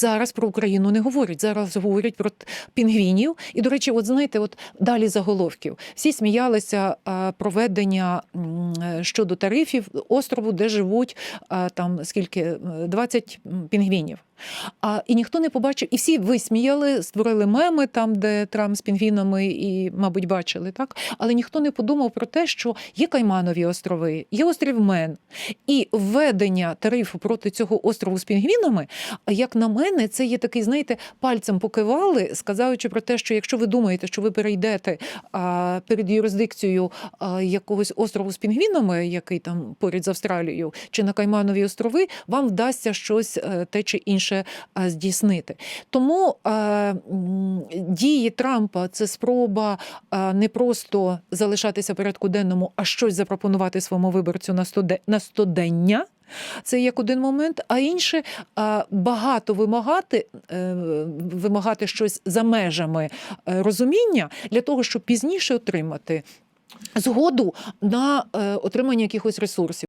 Зараз про Україну не говорять. Зараз говорять про пінгвінів. І, до речі, от знаєте, от далі заголовків. Всі сміялися проведення щодо тарифів острову, де живуть там скільки е, 20 пінгвінів. А, і ніхто не побачив, і всі висміяли, створили меми там, де Трамп з пінгвінами, і, мабуть, бачили, так? Але ніхто не подумав про те, що є Кайманові острови, є острів Мен. І введення тарифу проти цього острову з пінгвінами, як на мене, це є такий, знаєте, пальцем покивали, сказаючи про те, що якщо ви думаєте, що ви перейдете а, перед юрисдикцією а, якогось острову з пінгвінами, який там поряд з Австралією, чи на Кайманові острови, вам вдасться щось е, те чи інше е, здійснити. Тому м, дії Трампа це спроба е, не просто залишатися порядку денному, а щось запропонувати своєму виборцю на стодення. Це як один момент, а інше багато вимагати, е, вимагати щось за межами е, розуміння для того, щоб пізніше отримати згоду на е, отримання якихось ресурсів.